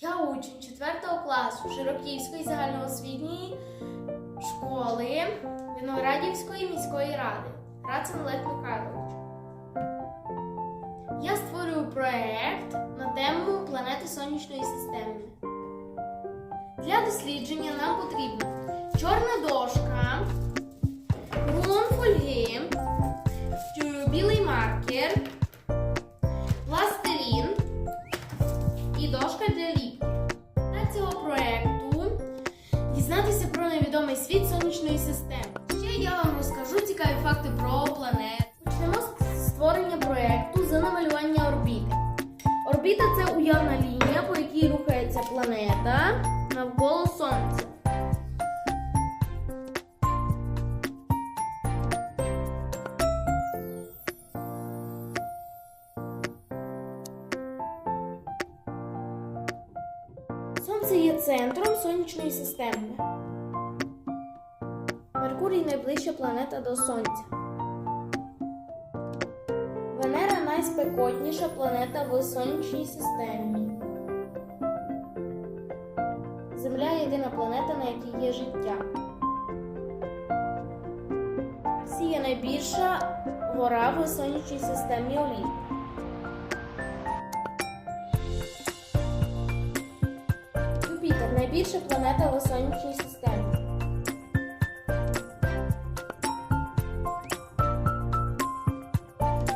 Я учень 4 класу Широківської загальноосвітньої школи Виноградівської міської ради. Рацин Олег Михайлович. Я створюю проект на тему планети Сонячної системи. Для дослідження нам потрібна дошка для цього проєкту дізнатися про невідомий світ сонячної системи. Ще я вам розкажу цікаві факти про планету. Почнемо з створення проєкту за намалювання орбіти. Орбіта це уявна лінія, по якій рухається планета Сонце є центром сонячної системи. Меркурій найближча планета до Сонця. Венера найспекотніша планета в сонячній системі. Земля єдина планета, на якій є життя. Росія найбільша гора в сонячній системі Олімп. Найбільша планета в сонячній системі.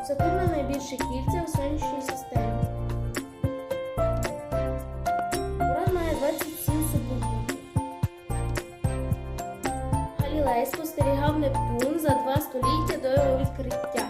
Сатурн найбільше кільця в сонячній системі. Уран має 27 супутників. Галілей спостерігав Нептун за два століття до його відкриття.